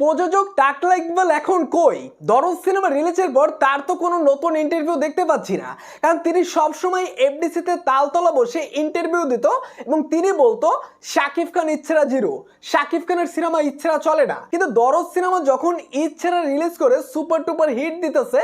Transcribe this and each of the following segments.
প্রযোজক টাকলা ইকবাল এখন কই? দরজ সিনেমা রিলিজের পর তার তো কোনো নতুন ইন্টারভিউ দেখতে পাচ্ছি না। কারণ তিনি সবসময় এফডিসিতে তালতলা বসে ইন্টারভিউ দিত এবং তিনি বলতো, শাকিব খান ইচ্ছেরা জিরো। শাকিব খানের সিনেমা ইচ্ছেরা চলে না। কিন্তু দরজ সিনেমা যখন ইচ্ছেরা রিলিজ করে সুপার টুপার হিট দিতেছে,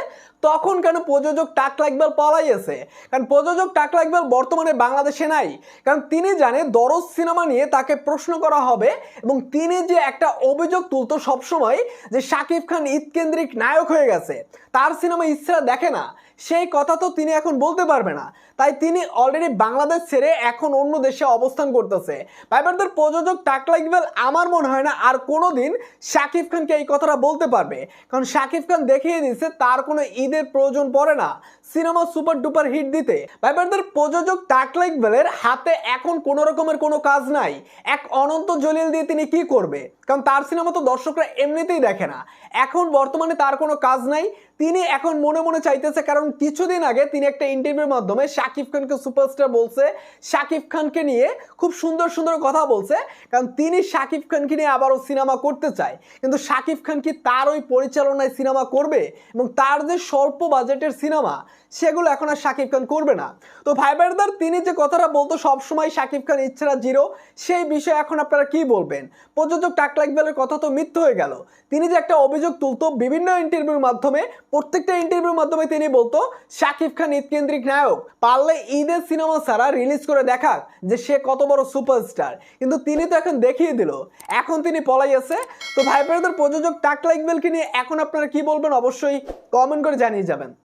তখন কেন প্রযোজক টাকলা ইকবাল পলাইয়েছে? কারণ প্রযোজক টাকলা ইকবাল বর্তমানে বাংলাদেশে নাই। কারণ তিনি জানে দরজ সিনেমা নিয়ে তাকে প্রশ্ন করা হবে এবং তিনি যে একটা অভিযোগ তুলতো সবসময় যে শাকিব খান ঈদ কেন্দ্রিক নায়ক হয়ে গেছে। তার সিনেমা ইচ্ছা দেখে না। সেই কথা তো তিনি এখন বলতে পারবে না। তাই তিনি অলরেডি বাংলাদেশ ছেড়ে এখন অন্য দেশে অবস্থান করতেছে। ব্যাপারদের প্রযোজক টাকলা ইকবাল আমার মনে হয় না আর কোনো দিন শাকিব খানকে এই কথাটা বলতে পারবে। কারণ শাকিব খান দেখিয়ে দিয়েছে তার কোনো ঈদের প্রয়োজন পড়ে না। সিনেমা সুপার ডুপার হিট দিতে। ব্যাপারদের প্রযোজক টাকলা ইকবালের হাতে এখন কোনো রকমের কোনো কাজ নাই। এক অনন্ত জলিল দিয়ে তিনি কি করবে? কারণ তার সিনেমা তো দর্শকরা এমনিতেই দেখে না। এখন বর্তমানে তার কোনো কাজ নাই। তিনি এখন মনে মনে চাইতেছে, কারণ কিছুদিন আগে তিনি একটা ইন্টারভিউর মাধ্যমে শাকিব খানকে সুপারস্টার বলছে। শাকিব খানকে নিয়ে খুব সুন্দর সুন্দর কথা বলছে, কারণ তিনি শাকিব খানকে নিয়ে আবারও সিনেমা করতে চায়। কিন্তু শাকিব খান কি তার ওই পরিচালনায় সিনেমা করবে? এবং তার যে স্বল্প বাজেটের সিনেমা সেগুলো এখন আর শাকিব খান করবে না। তো ভাইবারদার তিনি যে কথাটা বলতো, সবসময় শাকিব খান ইচ্ছারা জিরো সেই বিষয়ে এখন আপনারা কি বলবেন? প্রযোজক টাকলা ইকবালের কথা তো মিথ্য হয়ে গেল। তিনি যে একটা অভিযোগ তুলতো বিভিন্ন ইন্টারভিউর মাধ্যমে প্রত্যেকটা ইন্টারভিউর মাধ্যমে তিনি বলতো, শাকিব খান ঈদ কেন্দ্রিক নায়ক। পারলে ঈদের সিনেমা ছাড়া রিলিজ করে দেখাক যে সে কত বড় সুপারস্টার কিন্তু তিনি তো এখন দেখিয়ে দিল। এখন তিনি পলাইয়াছে তো ভাইবারদের প্রযোজক টাকলা ইকবালকে নিয়ে এখন আপনারা কি বলবেন? অবশ্যই কমেন্ট করে জানিয়ে যাবেন।